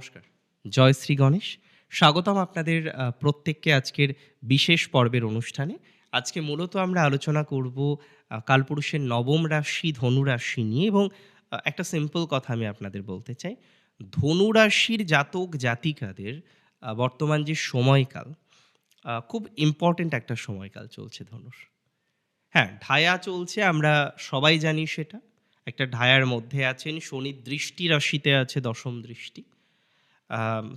নমস্কার। জয় শ্রী গণেশ। স্বাগতম আপনাদের প্রত্যেককে আজকের বিশেষ পর্বের অনুষ্ঠানে। আজকে মূলত আমরা আলোচনা করব কালপুরুষের নবম রাশি ধনুরাশি নিয়ে এবং একটা সিম্পল কথা আমি আপনাদের বলতে চাই। ধনু রাশির জাতক জাতিকাদের বর্তমান যে সময়কাল খুব ইম্পর্ট্যান্ট একটা সময়কাল চলছে ধনুর। হ্যাঁ ঢায়া চলছে, আমরা সবাই জানি সেটা। একটা ঢায়ার মধ্যে আছেন শনির দৃষ্টি রাশিতে আছে দশম দৃষ্টি।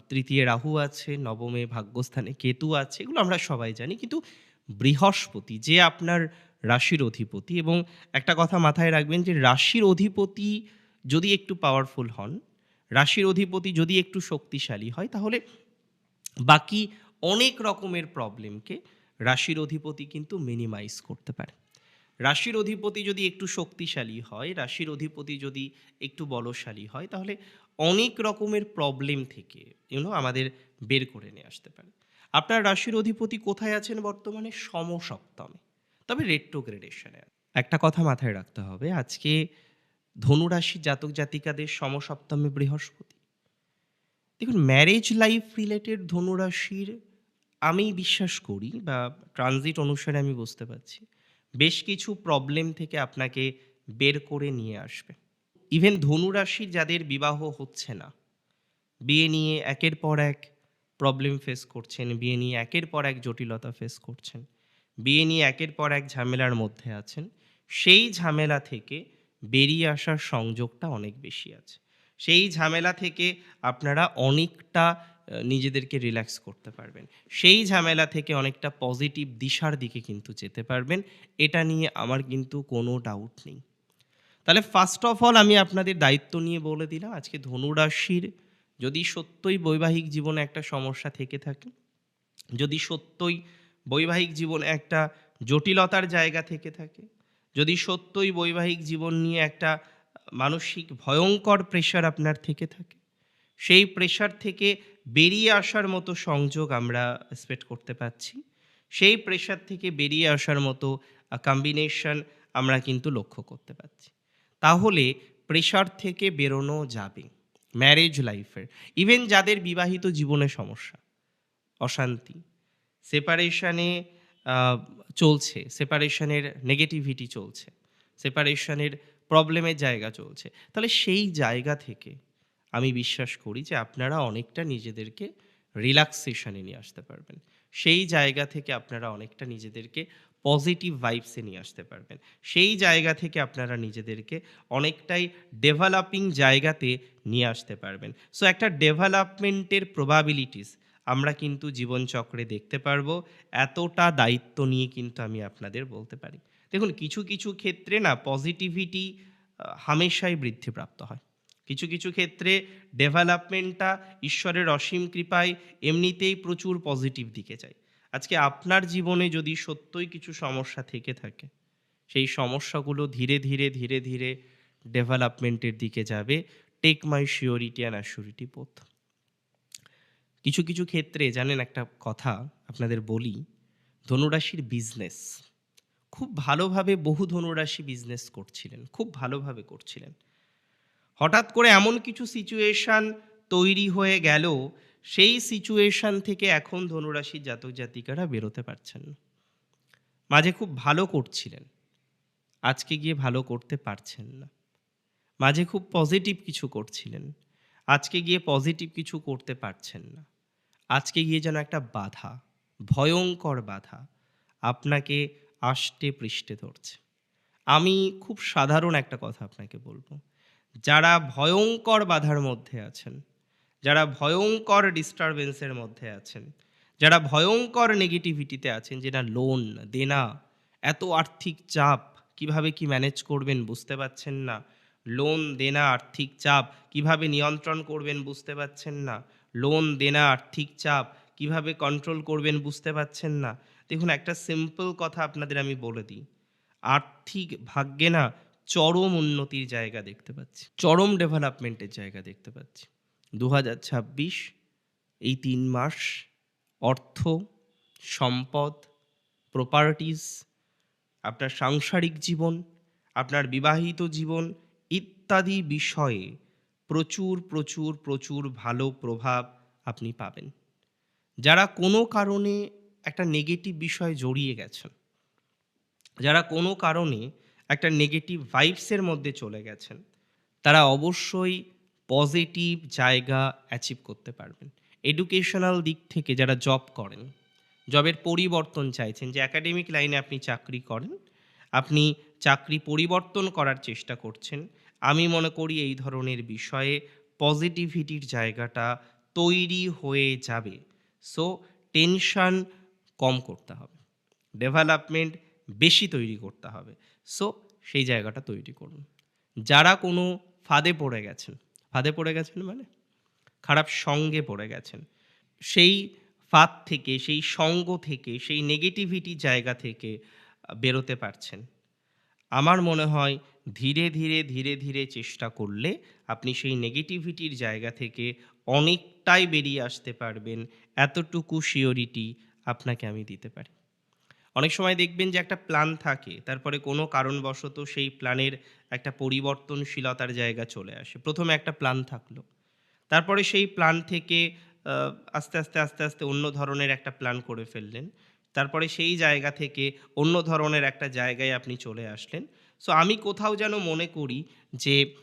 তৃতীয় রাহু আছে, নবমে ভাগ্যস্থানে কেতু আছে, এগুলো আমরা সবাই জানি। কিন্তু বৃহস্পতি, যে আপনার রাশির অধিপতি এবং একটা কথা মাথায় রাখবেন যে রাশির অধিপতি যদি একটু পাওয়ারফুল হন, রাশির অধিপতি যদি একটু শক্তিশালী হয়, তাহলে বাকি অনেক রকমের প্রবলেমকে রাশির অধিপতি কিন্তু মিনিমাইজ করতে পারে। রাশির অধিপতি যদি একটু শক্তিশালী হয়, রাশির অধিপতি যদি একটু বলশালী হয়, তাহলে অনেক রকমের প্রবলেম থেকে ইউনো আমাদের বের করে নিয়ে আসতে পারে। আপনার রাশির অধিপতি কোথায় আছেন বর্তমানে? সমসপ্তমে। তবে রেট্রোগ্রেডেশনে একটা কথা মাথায় রাখতে হবে, আজকে ধনুরাশি জাতক জাতিকাদের সমসপ্তমে বৃহস্পতি। দেখুন ম্যারেজ লাইফ রিলেটেড ধনুরাশির আমি বিশ্বাস করি বা ট্রানজিট অনুসারে আমি বুঝতে পারছি বেশ কিছু প্রবলেম থেকে আপনাকে বের করে নিয়ে আসবে। ইভেন ধনুরাশির যাদের বিবাহ হচ্ছে না, বিয়ে নিয়ে একের পর এক প্রবলেম ফেস করছেন, বিয়ে নিয়ে একের পর এক জটিলতা ফেস করছেন, বিয়ে নিয়ে একের পর এক ঝামেলার মধ্যে আছেন, সেই ঝামেলা থেকে বেরিয়ে আসার সংযোগটা অনেক বেশি আছে। সেই ঝামেলা থেকে আপনারা অনেকটা নিজেদেরকে রিল্যাক্স করতে পারবেন। সেই ঝামেলা থেকে অনেকটা পজিটিভ দিশার দিকে কিন্তু যেতে পারবেন। এটা নিয়ে আমার কিন্তু কোনো ডাউট নেই। তাহলে ফার্স্ট অফ অল আমি আপনাদের দায়িত্ব নিয়ে বলে দিলাম, আজকে ধনুরাশির যদি সত্যই বৈবাহিক জীবনে একটা সমস্যা থেকে থাকে, যদি সত্যই বৈবাহিক জীবনে একটা জটিলতার জায়গা থেকে থাকে, যদি সত্যই বৈবাহিক জীবন নিয়ে একটা মানসিক ভয়ঙ্কর প্রেশার আপনার থেকে থাকে, সেই প্রেশার থেকে বেরিয়ে আসার মতো সংযোগ আমরা এক্সপেক্ট করতে পারছি। সেই প্রেশার থেকে বেরিয়ে আসার মতো কম্বিনেশন আমরা কিন্তু লক্ষ্য করতে পারছি। তাহলে প্রেশার থেকে বেরোনো যাবে ম্যারেজ লাইফের ইভেন যাদের বিবাহিত জীবনে সমস্যা, অশান্তি সেপারেশনে চলছে সেপারেশনের নেগেটিভিটি চলছে সেপারেশনের প্রবলেমের জায়গা চলছে। তাহলে সেই জায়গা থেকে আমি বিশ্বাস করি যে আপনারা অনেকটা নিজেদেরকে রিল্যাক্সেশনে নিয়ে আসতে পারবেন। সেই জায়গা থেকে আপনারা অনেকটা নিজেদেরকে পজিটিভ ভাইবসে নিয়ে আসতে পারবেন। সেই জায়গা থেকে আপনারা নিজেদেরকে অনেকটাই ডেভেলপিং জায়গাতে নিয়ে আসতে পারবেন। সো একটা ডেভেলপমেন্টের প্রবাবিলিটিস আমরা কিন্তু জীবনচক্রে দেখতে পারব। এতটা দায়িত্ব নিয়ে কিন্তু আমি আপনাদের বলতে পারি। দেখুন, কিছু কিছু ক্ষেত্রে না পজিটিভিটি হামেশাই বৃদ্ধিপ্রাপ্ত হয়। কিছু কিছু ক্ষেত্রে ডেভেলপমেন্টটা ঈশ্বরের অসীম কৃপায় এমনিতেই প্রচুর পজিটিভ দিকে যায়। আজকে আপনার জীবনে যদি সত্যই কিছু সমস্যা থেকে থাকে, সেই সমস্যাগুলো ধীরে ধীরে ধীরে ধীরে ডেভেলপমেন্টের দিকে যাবে। Take my surety and assurity both কিছু কিছু ক্ষেত্রে, জানেন একটা কথা আপনাদের বলি, ধনুরাশির বিজনেস খুব ভালোভাবে বহু ধনুরাশি বিজনেস করছিলেন, খুব ভালোভাবে করছিলেন। হঠাৎ করে এমন কিছু সিচুয়েশান তৈরি হয়ে গেল, সেই সিচুয়েশান থেকে এখন ধনুরাশির জাতক জাতিকারা বেরোতে পারছেন না। মাঝে খুব ভালো করছিলেন, আজকে গিয়ে ভালো করতে পারছেন না। মাঝে খুব পজিটিভ কিছু করছিলেন, আজকে গিয়ে পজিটিভ কিছু করতে পারছেন না। আজকে গিয়ে যেন একটা বাধা, ভয়ঙ্কর বাধা আপনাকে আষ্টে পৃষ্ঠে ধরছে। আমি খুব সাধারণ একটা কথা আপনাকে বলব যারা ভয়ঙ্কর বাধার মধ্যে আছেন, যারা ভয়ঙ্কর ডিস্টারবেন্সের মধ্যে আছেন, যারা ভয়ঙ্কর নেগেটিভিটিতে আছেন, যেটা লোন দেনা, এত আর্থিক চাপ, কীভাবে কি ম্যানেজ করবেন বুঝতে পারছেন না। লোন দেনা, আর্থিক চাপ, কীভাবে নিয়ন্ত্রণ করবেন বুঝতে পারছেন না। লোন দেনা, আর্থিক চাপ, কীভাবে কন্ট্রোল করবেন বুঝতে পারছেন না। দেখুন, একটা সিম্পল কথা আপনাদের আমি বলে দিই। আর্থিক ভাগ্যে না চরম উন্নতির জায়গা দেখতে পাচ্ছি। চরম ডেভেলপমেন্টের জায়গা দেখতে পাচ্ছি। দু হাজার ছাব্বিশ, এই তিন মাস, অর্থ, সম্পদ প্রপার্টিস আপনার সাংসারিক জীবন, আপনার বিবাহিত জীবন ইত্যাদি বিষয়ে প্রচুর প্রচুর প্রচুর ভালো প্রভাব আপনি পাবেন। যারা কোনো কারণে একটা নেগেটিভ বিষয় জড়িয়ে গেছেন, যারা কোনো কারণে একটা নেগেটিভ ভাইবসের মধ্যে চলে গেছেন, তারা অবশ্যই পজিটিভ জায়গা অ্যাচিভ করতে পারবেন। এডুকেশনাল দিক থেকে যারা জব করেন জবের পরিবর্তন চাইছেন, যে একাডেমিক লাইনে আপনি চাকরি করেন, আপনি চাকরি পরিবর্তন করার চেষ্টা করছেন, আমি মনে করি এই ধরনের বিষয়ে পজিটিভিটির জায়গাটা তৈরি হয়ে যাবে। সো টেনশন কম করতে হবে ডেভেলপমেন্ট বেশি তৈরি করতে হবে। সো সেই জায়গাটা তৈরি করুন। যারা কোনো ফাঁদে পড়ে গেছেন, ফাঁদে পড়ে গেছেন মানে? খারাপ সঙ্গে পড়ে গেছেন। সেই ফাঁদ থেকে, সেই সঙ্গ থেকে, সেই নেগেটিভিটি জায়গা থেকে বেরোতে পারছেন। আমার মনে হয় ধীরে ধীরে ধীরে ধীরে চেষ্টা করলে আপনি সেই নেগেটিভিটির জায়গা থেকে অনেকটাই বেরিয়ে আসতে পারবেন। এতটুকু শিওরিটি আপনাকে আমি দিতে পারি। অনেক সময় দেখবেন যে একটা প্ল্যান থাকে, তারপরে কোনো কারণবশত সেই প্ল্যানের একটা পরিবর্তনশীলতার জায়গা চলে আসে। প্রথমে একটা প্ল্যান থাকল। তারপরে সেই প্ল্যান থেকে আস্তে আস্তে আস্তে আস্তে অন্য ধরনের একটা প্ল্যান করে ফেললেন। তারপরে সেই জায়গা থেকে অন্য ধরনের একটা জায়গায় আপনি চলে আসলেন। সো আমি কোথাও যেন মনে করি যে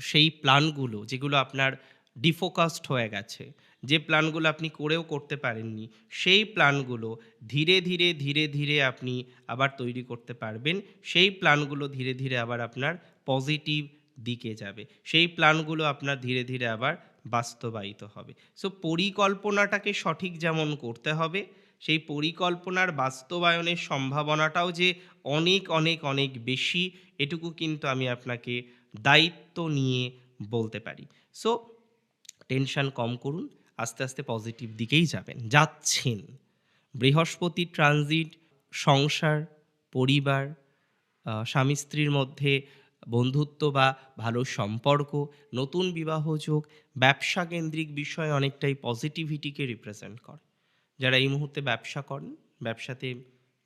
সেই প্ল্যানগুলো যেগুলো আপনার ডিফোকাসড হয়ে গেছে। যে প্ল্যানগুলো আপনি করেও করতে পারেননি, সেই প্ল্যানগুলো ধীরে ধীরে ধীরে ধীরে আপনি আবার তৈরি করতে পারবেন। সেই প্ল্যানগুলো ধীরে ধীরে আবার আপনার পজিটিভ দিকে যাবে। সেই প্ল্যানগুলো আপনার ধীরে ধীরে আবার বাস্তবায়িত হবে। সো পরিকল্পনাটাকে সঠিক যেমন করতে হবে, সেই পরিকল্পনার বাস্তবায়নের সম্ভাবনাটাও যে অনেক অনেক অনেক বেশি, এটুকু কিন্তু আমি আপনাকে দায়িত্ব নিয়ে বলতে পারি। সো টেনশন কম করুন, আস্তে আস্তে পজিটিভ দিকেই যাবেন। যাচ্ছেন। বৃহস্পতি ট্রানজিট, সংসার, পরিবার স্বামী স্ত্রীর মধ্যে বন্ধুত্ব বা ভালো সম্পর্ক, নতুন বিবাহ যোগ, ব্যবসা কেন্দ্রিক বিষয়ে অনেকটাই পজিটিভিটিকে রিপ্রেজেন্ট করে। যারা এই মুহূর্তে ব্যবসা করেন, ব্যবসাতে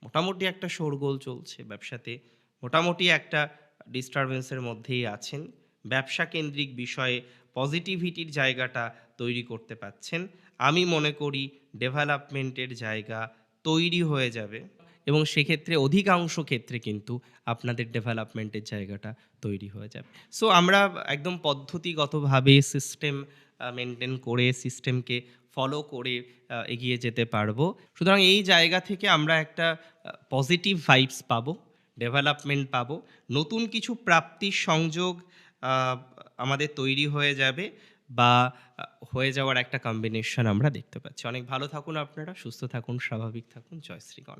মোটামুটি একটা শোরগোল চলছে, ব্যবসাতে মোটামুটি একটা ডিস্টারবেন্সের মধ্যেই আছেন। ব্যবসা কেন্দ্রিক বিষয়ে পজিটিভিটির জায়গাটা তৈরি করতে পাচ্ছেন। আমি মনে করি ডেভেলপমেন্টের জায়গা তৈরি হয়ে যাবে এবং সেক্ষেত্রে অধিকাংশ ক্ষেত্রে কিন্তু আপনাদের ডেভেলপমেন্টের জায়গাটা তৈরি হয়ে যাবে। সো আমরা একদম পদ্ধতিগতভাবে সিস্টেম মেনটেন করে সিস্টেমকে ফলো করে এগিয়ে যেতে পারব। সুতরাং এই জায়গা থেকে আমরা একটা পজিটিভ ভাইবস পাবো ডেভেলপমেন্ট পাবো। নতুন কিছু প্রাপ্তির সংযোগ আমাদের তৈরি হয়ে যাবে বা হয়ে যাওয়ার একটা কম্বিনেশন আমরা দেখতে পাচ্ছি। অনেক ভালো থাকুন আপনারা, সুস্থ থাকুন, স্বাভাবিক থাকুন। জয় শ্রী গণেশ।